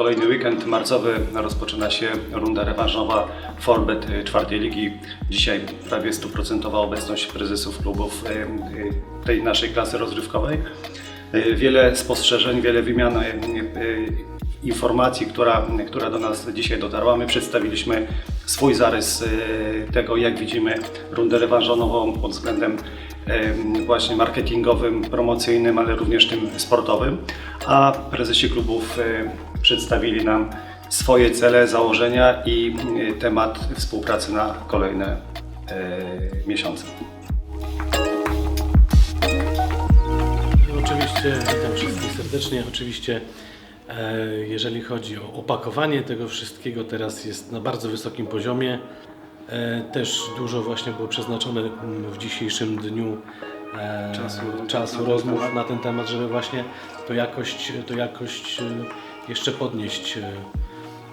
kolejny weekend marcowy rozpoczyna się runda rewanżowa Forbet czwartej ligi. Dzisiaj prawie stuprocentowa obecność prezesów klubów y, y, tej naszej klasy rozrywkowej. Y, Wiele spostrzeżeń, wiele wymian informacji, która, która do nas dzisiaj dotarła. My przedstawiliśmy swój zarys tego, jak widzimy rundę rewanżową pod względem em, właśnie marketingowym, promocyjnym, ale również tym sportowym, a prezesi klubów przedstawili nam swoje cele, założenia i e, temat współpracy na kolejne e, miesiące. Oczywiście witam wszystkich serdecznie. Oczywiście e, jeżeli chodzi o opakowanie tego wszystkiego, teraz jest na bardzo wysokim poziomie. E, Też dużo właśnie było przeznaczone mm, w dzisiejszym dniu e, Czasu czasu rozmów na ten temat, żeby właśnie to jakość, to jakość e, jeszcze podnieść. E,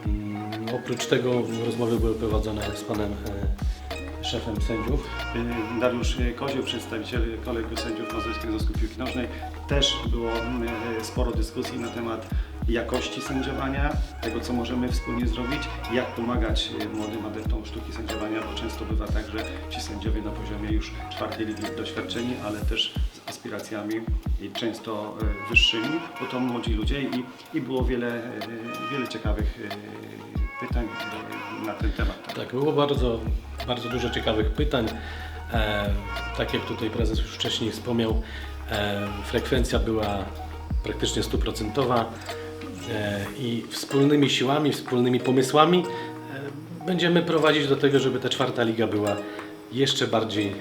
mm, Oprócz tego rozmowy były prowadzone z panem e, szefem sędziów. E, Dariusz Kozioł, przedstawiciel kolegium sędziów Mazurskiego Związku Piłki Nożnej. Też było sporo dyskusji na temat jakości sędziowania, tego co możemy wspólnie zrobić, jak pomagać młodym adeptom sztuki sędziowania, bo często bywa tak, że ci sędziowie na poziomie już czwartej ligi doświadczeni, ale też aspiracjami i często e, wyższymi, bo to młodzi ludzie i, i było wiele, e, wiele ciekawych e, pytań na ten temat. Tak, było bardzo, bardzo dużo ciekawych pytań. E, tak jak tutaj prezes już wcześniej wspomniał, e, frekwencja była praktycznie stuprocentowa e, i wspólnymi siłami, wspólnymi pomysłami e, będziemy prowadzić do tego, żeby ta czwarta liga była jeszcze bardziej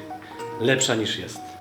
lepsza niż jest.